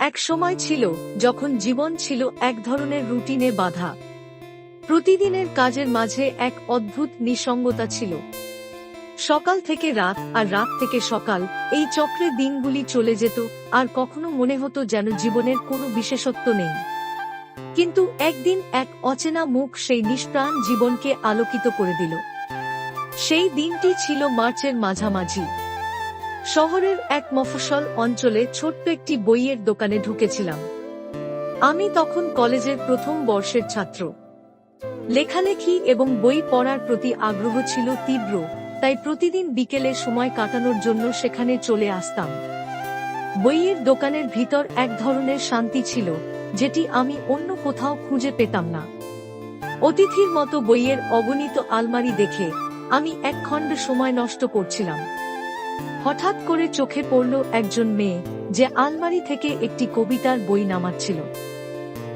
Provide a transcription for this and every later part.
এক সময় ছিল যখন জীবন ছিল এক ধরনের রুটিনে বাধা। প্রতিদিনের কাজের মাঝে এক অদ্ভুত নিসঙ্গতা ছিল। সকাল থেকে রাত আর রাত থেকে সকাল এই চক্রে দিনগুলি চলে যেত, আর কখনো মনে হতো যেন জীবনের কোনো বিশেষত্ব নেই। কিন্তু একদিন এক অচেনা মুখ সেই নিষ্প্রাণ জীবনকে আলোকিত করে দিল। সেই দিনটি ছিল মার্চের মাঝামাঝি। শহরের এক মফস্বল অঞ্চলে ছোট্ট একটি বইয়ের দোকানে ঢুকেছিলাম। আমি তখন কলেজের প্রথম বর্ষের ছাত্র। লেখালেখি এবং বই পড়ার প্রতি আগ্রহ ছিল তীব্র, তাই প্রতিদিন বিকেলে সময় কাটানোর জন্য সেখানে চলে আসতাম। বইয়ের দোকানের ভিতর এক ধরনের শান্তি ছিল, যেটি আমি অন্য কোথাও খুঁজে পেতাম না। অতিথির মতো বইয়ের অগণিত আলমারি দেখে আমি এক খণ্ড সময় নষ্ট করছিলাম। হঠাৎ করে চোখে পড়ল একজন মেয়ে, যে আলমারি থেকে একটি কবিতার বই নামাচ্ছিল।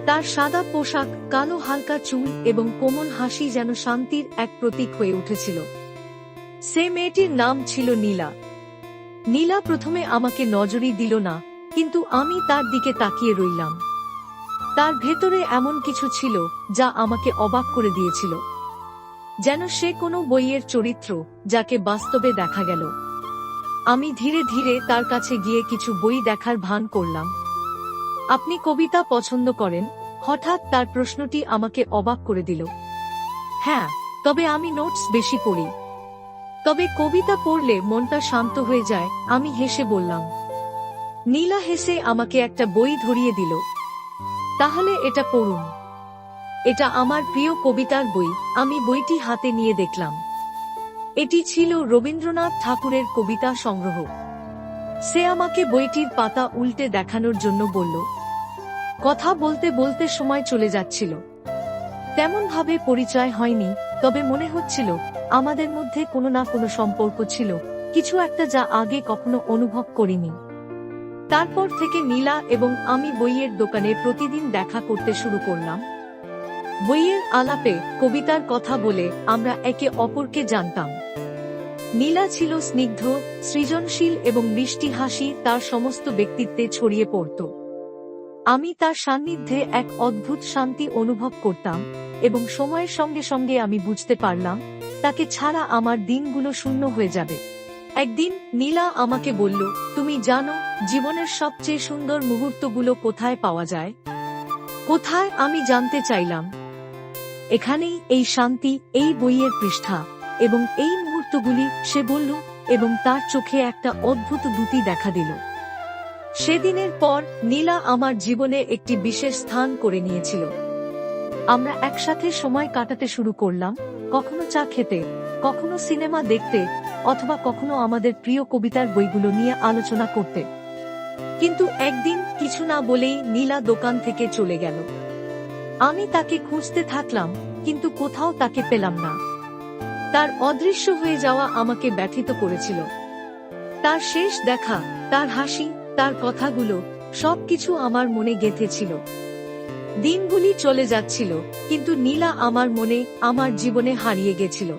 তার সাদা পোশাক, কালো হালকা চুল এবং কোমল হাসি যেন শান্তির এক প্রতীক হয়ে উঠেছিল। সে মেয়েটির নাম ছিল নীলা। নীলা প্রথমে আমাকে নজরই দিল না, কিন্তু আমি তার দিকে তাকিয়ে রইলাম। তার ভেতরে এমন কিছু ছিল, যা আমাকে অবাক করে দিয়েছিল। যেন সে কোনো বইয়ের চরিত্র, যাকে বাস্তবে দেখা গেল। আমি ধীরে ধীরে তার কাছে গিয়ে কিছু বই দেখার ভান করলাম। আপনি কবিতা পছন্দ করেন? হঠাৎ তার প্রশ্নটি আমাকে অবাক করে দিল। হ্যাঁ তবে আমি নোটস বেশি পড়ি। তবে কবিতা পড়লে মনটা শান্ত হয়ে যায়, আমি হেসে বললাম। নীলা হেসে আমাকে একটা বই ধরিয়ে দিল। তাহলে এটা পড়ুন। এটা আমার প্রিয় কবিতার বই, আমি বইটি হাতে নিয়ে দেখলাম। এটি ছিল রবীন্দ্রনাথ ঠাকুরের কবিতা সংগ্রহ। সে আমাকে বইটির পাতা উল্টে দেখানোর জন্য বলল। কথা বলতে বলতে সময় চলে যাচ্ছিল। তেমন ভাবে পরিচয় হয়নি, তবে মনে হচ্ছিল, আমাদের মধ্যে কোনো না কোনো সম্পর্ক ছিল, কিছু একটা যা আগে কখনো অনুভব করিনি। তারপর থেকে নীলা এবং আমি বইয়ের দোকানে প্রতিদিন দেখা করতে শুরু করলাম। বইয়ের আলাপে কবিতার কথা বলে আমরা একে অপরকে জানতাম। নীলা ছিল স্নিগ্ধ, সৃজনশীল এবং মিষ্টি হাসি তার সমস্ত ব্যক্তিত্বে ছড়িয়ে পড়ত। আমি তার সান্নিধ্যে এক অদ্ভুত শান্তি অনুভব করতাম এবং সময়ের সঙ্গে সঙ্গে আমি বুঝতে পারলাম, তাকে ছাড়া আমার দিনগুলো শূন্য হয়ে যাবে। একদিন নীলা আমাকে বলল, তুমি জানো, জীবনের সবচেয়ে সুন্দর মুহূর্তগুলো কোথায় পাওয়া যায়? কোথায়? আমি জানতে চাইলাম। এখানেই এই শান্তি, এই বইয়ের পৃষ্ঠা। এবং এই মুহূর্তগুলি সে বলল এবং তার চোখে একটা অদ্ভুত দুটি দেখা দিল। সেদিনের পর নীলা আমার জীবনে একটি বিশেষ স্থান করে নিয়েছিল। আমরা একসাথে সময় কাটাতে শুরু করলাম, কখনো চা খেতে, কখনো সিনেমা দেখতে, অথবা কখনো আমাদের প্রিয় কবিতার বইগুলো নিয়ে আলোচনা করতে। কিন্তু একদিন কিছু না বলেই নীলা দোকান থেকে চলে গেল। আমি তাকে খুঁজতে থাকলাম, কিন্তু কোথাও তাকে পেলাম না। তার অদৃশ্য হয়ে যাওয়া আমাকে ব্যথিত করেছিল। তার শেষ দেখা, তার হাসি, তার কথাগুলো, সবকিছু আমার মনে গেঁথেছিল। দিনগুলি চলে যাচ্ছিল, কিন্তু নীলা আমার মনে, আমার জীবনে হারিয়ে গেছিল।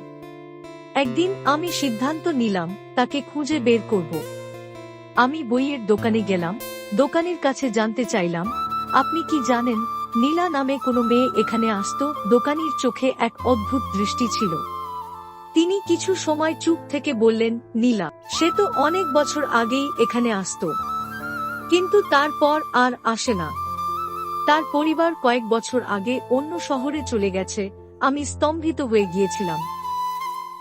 একদিন আমি সিদ্ধান্ত নিলাম, তাকে খুঁজে বের করব। আমি বইয়ের দোকানে গেলাম, দোকানের কাছে জানতে চাইলাম, আপনি কি জানেন নীলা নামে কোনো মেয়ে এখানে আসতো, দোকানির চোখে এক অদ্ভুত দৃষ্টি ছিল। তিনি কিছু সময় চুপ থেকে বললেন, নীলা, সে তো অনেক বছর আগেই এখানে আসতো। কিন্তু তারপর আর আসে না। তার পরিবার কয়েক বছর আগে অন্য শহরে চলে গেছে, আমি স্তম্ভিত হয়ে গিয়েছিলাম।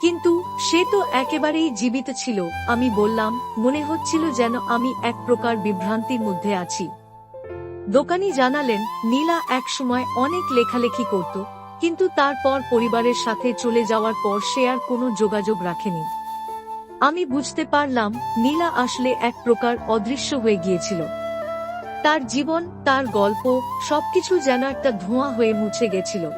কিন্তু সে তো একেবারেই জীবিত ছিল, আমি বললাম, মনে হচ্ছিল যেন আমি এক প্রকার বিভ্রান্তির মধ্যে আছি। দোকানি জানালেন, নীলা এক সময় অনেক লেখালেখি করত, কিন্তু তারপর পরিবারের সাথে চলে যাওয়ার পর সে আর কোনো যোগাযোগ রাখেনি। আমি বুঝতে পারলাম, নীলা আসলে এক প্রকার অদৃশ্য হয়ে গিয়েছিল। তার জীবন, তার গল্প, সবকিছু যেন একটা ধোঁয়া হয়ে মুছে গেছিল।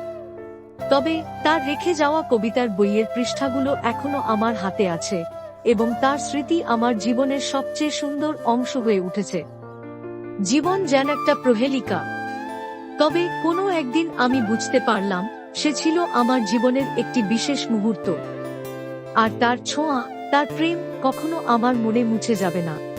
তবে, তার রেখে যাওয়া কবিতার বইয়ের পৃষ্ঠাগুলো এখনও আমার হাতে আছে, এবং তার স্মৃতি আমার জীবনের সবচেয়ে সুন্দর অংশ হয়ে উঠেছে। জীবন যেন একটা প্রহেলিকা। তবে কোনো একদিন আমি বুঝতে পারলাম, সে ছিল আমার জীবনের একটি বিশেষ মুহূর্ত। আর তার ছোঁয়া, তার প্রেম কখনো আমার মনে মুছে যাবে না।